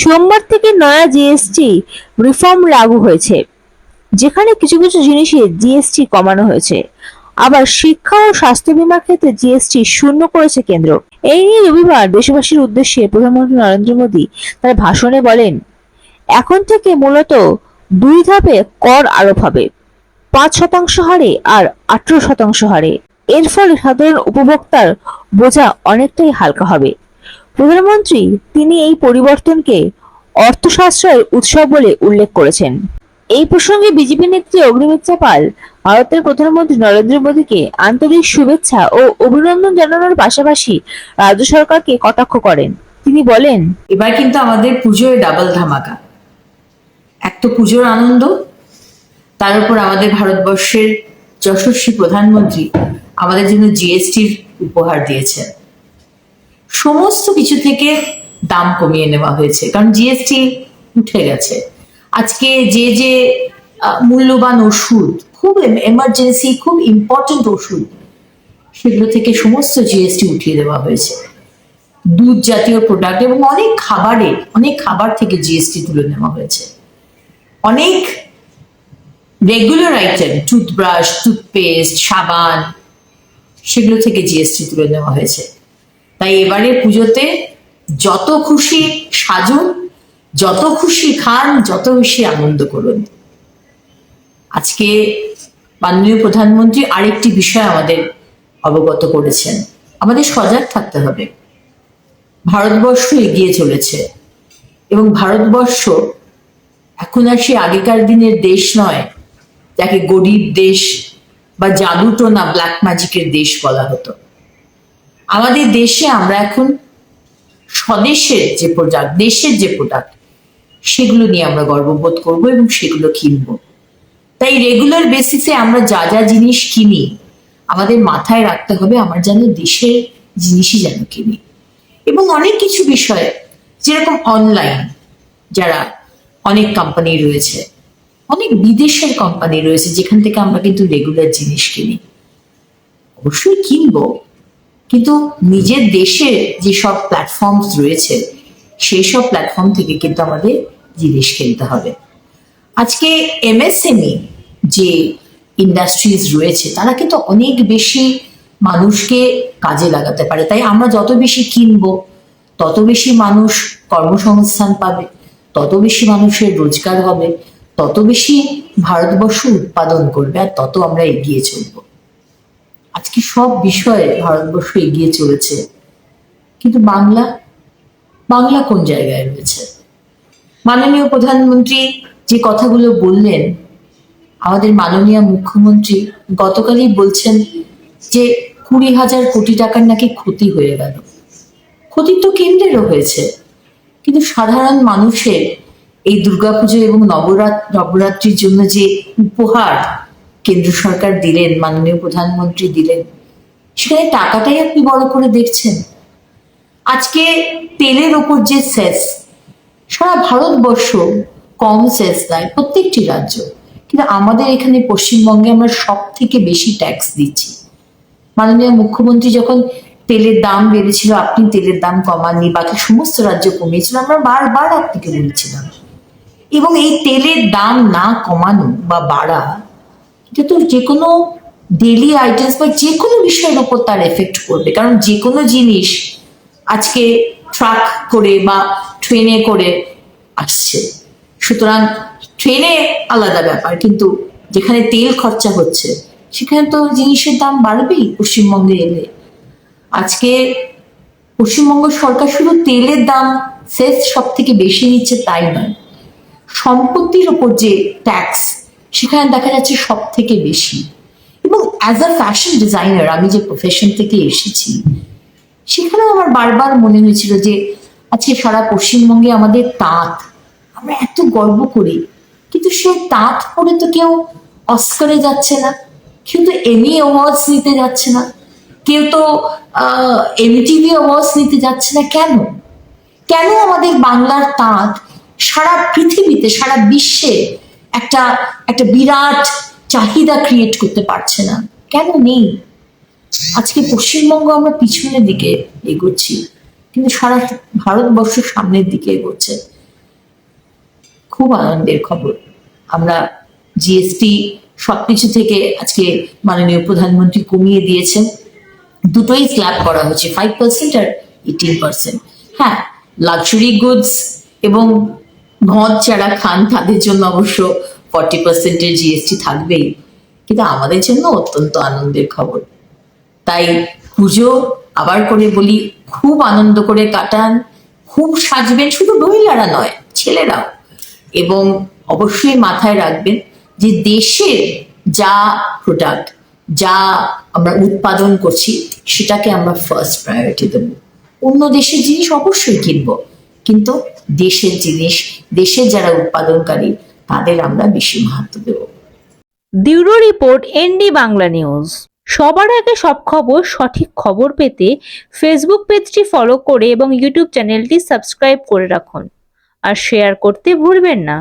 সোমবার থেকে নয়া জিএসটি রিফর্ম লাগু হয়েছে, যেখানে কিছু কিছু জিনিসে জিএসটি কমানো হয়েছে। আবার শিক্ষা ও স্বাস্থ্য বীমার ক্ষেত্রে জিএসটি শূন্য করেছে কেন্দ্র। এই নিয়ে রবিবার দেশবাসীর উদ্দেশ্যে প্রধানমন্ত্রী নরেন্দ্র মোদী তার ভাষণে বলেন, এখন থেকে মূলত দুই ধাপে কর আরোপ হবে। পাঁচ শতাংশ হারে আর আঠারো শতাংশ হারে। এর ফলে সাধারণ উপভোক্তার বোঝা অনেকটাই হালকা হবে। প্রধানমন্ত্রী, তিনি এই পরিবর্তনকে অর্থশাস্ত্রের উৎসব বলে উল্লেখ করেছেন। এই প্রসঙ্গে বিজেপি নেত্রী অগ্নিমিত্রা পাল ভারতের প্রধানমন্ত্রী নরেন্দ্র মোদীকে আন্তরিক শুভেচ্ছা ও অভিনন্দন জানানোর পাশাপাশি রাজ্য সরকারকে কটাক্ষ করেন। তিনি বলেন, এবার কিন্তু আমাদের পুজোয় ডাবল ধামাকা। এক তো পুজোর আনন্দ, তার উপর আমাদের ভারতবর্ষের যশস্বী প্রধানমন্ত্রী আমাদের জন্য জিএসটির উপহার দিয়েছেন। সমস্ত কিছু থেকে দাম কমিয়ে নেওয়া হয়েছে। কারণ জিএসটি উঠে গেছে। আজকে যে যে মূল্যবান ওষুধ, খুব এমার্জেন্সি খুব ইম্পর্টেন্ট ওষুধ, সেগুলো থেকে সমস্ত জিএসটি উঠিয়ে দেওয়া হয়েছে। দুধ জাতীয় প্রোডাক্ট এবং অনেক খাবারে, অনেক খাবার থেকে জিএসটি তুলে নেওয়া হয়েছে। অনেক রেগুলার আইটেম টুথব্রাশ টুথপেস্ট সাবান, সেগুলো থেকে জিএসটি তুলে নেওয়া হয়েছে। তাই এবারে পুজোতে যত খুশি সাজুন, যত খুশি খান, যত বেশি আনন্দ করুন। আজকে মাননীয় প্রধানমন্ত্রী আরেকটি বিষয় আমাদের অবগত করেছেন। আমাদের সজাগ থাকতে হবে। ভারতবর্ষ এগিয়ে চলেছে এবং ভারতবর্ষ এখন আর সে আগেকার দিনের দেশ নয়, যাকে গরিব দেশ বা জাদুটোনা ব্ল্যাক ম্যাজিকের দেশ বলা হতো। আমাদের দেশে আমরা এখন স্বদেশের যে প্রোডাক্ট দেশের যে প্রোডাক্ট সেগুলো নিয়ে আমরা গর্ববোধ করব এবং সেগুলো কিনবো। তাই রেগুলার বেসিসে আমরা যা যা জিনিস কিনি, আমাদের মাথায় রাখতে হবে আমার যেন দেশের জিনিসই যেন কিনি। এবং অনেক কিছু বিষয়ে, যেরকম অনলাইন যারা অনেক কোম্পানি রয়েছে, অনেক বিদেশের কোম্পানি রয়েছে, যেখান থেকে আমরা কিন্তু রেগুলার জিনিস কিনি। অবশ্যই কিনবো কিন্তু নিজের দেশে যে সব প্ল্যাটফর্মস রয়েছে সেই সব প্ল্যাটফর্ম থেকে কিন্তু আমাদের জিনিস কিনতে হবে। আজকে এমএসএমই যে ইন্ডাস্ট্রিজ রয়েছে, তারা কিন্তু অনেক বেশি মানুষকে কাজে লাগাতে পারে। তাই আমরা যত বেশি কিনবো, তত বেশি মানুষ কর্মসংস্থান পাবে, তত বেশি মানুষের রোজগার হবে, তত বেশি ভারতবর্ষ উৎপাদন করবে, আর তত আমরা এগিয়ে চলবো। আজকে সব বিষয়ে ভারতবর্ষ এগিয়ে চলেছে। কিন্তু বাংলা বাংলা কোন জায়গায় রয়েছে? মাননীয় প্রধানমন্ত্রী যে কথাগুলো বললেন, আমাদের মাননীয় মুখ্যমন্ত্রী গতকালই বলছেন যে কুড়ি হাজার কোটি টাকার নাকি ক্ষতি হয়ে গেল। ক্ষতি তো কেন্দ্রেরও হয়েছে, কিন্তু সাধারণ মানুষের এই দুর্গাপুজো এবং নবরাত, নবরাত্রির জন্য যে উপহার কেন্দ্র সরকার দিলেন, মাননীয় প্রধানমন্ত্রী দিলেন। সেখানে টাকাটাই আপনি বড় করে দেখছেন। আজকে তেলের ওপর যে সেস, সারা ভারতবর্ষ কম সেস দেয় প্রত্যেকটি রাজ্য। কিন্তু আমাদের এখানে পশ্চিমবঙ্গে আমরা সব থেকে বেশি ট্যাক্স দিচ্ছি। মাননীয় মুখ্যমন্ত্রী যখন তেলের দাম বেড়েছিল আপনি তেলের দাম কমাননি, বাকি সমস্ত রাজ্য কমিয়েছিল, আমরা বারবার আপনাকে বলেছিলাম। এবং এই তেলের দাম না কমানো বা বাড়া এটা তো যে কোনো ডেলি আইটেমস বা যে কোনো বিষয়ের উপর তার এফেক্ট করবে কারণ যে কোনো জিনিস আজকে ট্রাক করে বা ট্রেনে করে আসছে। সুতরাং ট্রেনে আলাদা ব্যাপার, কিন্তু যেখানে তেল খরচা হচ্ছে, সেখানে তো জিনিসের দাম বাড়বেই পশ্চিমবঙ্গে এলে। আজকে পশ্চিমবঙ্গ সরকার শুধু তেলের দাম সেস সব থেকে বেশি নিচ্ছে তাই নয়। সম্পত্তির ওপর যে ট্যাক্স সেখানে দেখা যাচ্ছে সব থেকে বেশি। এবং অ্যাজ আ ফ্যাশন ডিজাইনার আমি যে প্রফেশন থেকে এসেছি সেখানেও আমার বারবার মনে হয়েছিল যে, আজকে সারা পশ্চিমবঙ্গে আমাদের তাঁত, আমরা এত গর্ব করি, কিন্তু সে তাঁত পরে তো কেউ অস্কারে যাচ্ছে না, কেউ তো এমি অ্যাওয়ার্ডস নিতে যাচ্ছে না, কেউ তো এমটিভি অ্যাওয়ার্ডস নিতে যাচ্ছে না, কেন? কেন আমাদের বাংলার তাঁত সারা পৃথিবীতে, সারা বিশ্বে একটা একটা বিরাট চাহিদা ক্রিয়েট করতে পারছে না। কেন নেই? আজকে পশ্চিমবঙ্গ আমরা পিছনের দিকে এগোচ্ছি, কিন্তু সারা ভারতবর্ষ সামনের দিকে এগোচ্ছে। খুব আনন্দের খবর। আমরা জিএসটি সবকিছু থেকে আজকে মাননীয় প্রধানমন্ত্রী কমিয়ে দিয়েছেন। দুটোই স্ল্যাব করা হয়েছে ফাইভ পার্সেন্ট আর এইটিন পার্সেন্ট হ্যাঁ লাক্সারি গুডস এবং মদ যারা খান তাদের জন্য অবশ্য ফর্টি পার্সেন্টের জিএসটি থাকবেই। কিন্তু আমাদের জন্য অত্যন্ত আনন্দের খবর। তাই পুজো আবার করে বলি, খুব আনন্দ করে কাটান, খুব সাজবেন, শুধু মহিলারা নয়, ছেলেরাও। এবং অবশ্যই মাথায় রাখবেন যে দেশের যা প্রোডাক্ট যা আমরা উৎপাদন করছি, সেটাকে আমরা ফার্স্ট প্রায়োরিটি দেব। অন্য দেশের জিনিস অবশ্যই কিনবো। কিন্তু দেশের জিনিস, দেশের যারা উৎপাদনকারী, তাদের আমরা বেশি মাহাত্ম দেব। Bureau report ND Bangla news. সবার আগে সব খবর, সঠিক খবর পেতে ফেসবুক পেজটি ফলো করে এবং ইউটিউব চ্যানেলটি সাবস্ক্রাইব করে রাখুন। আর শেয়ার করতে ভুলবেন না।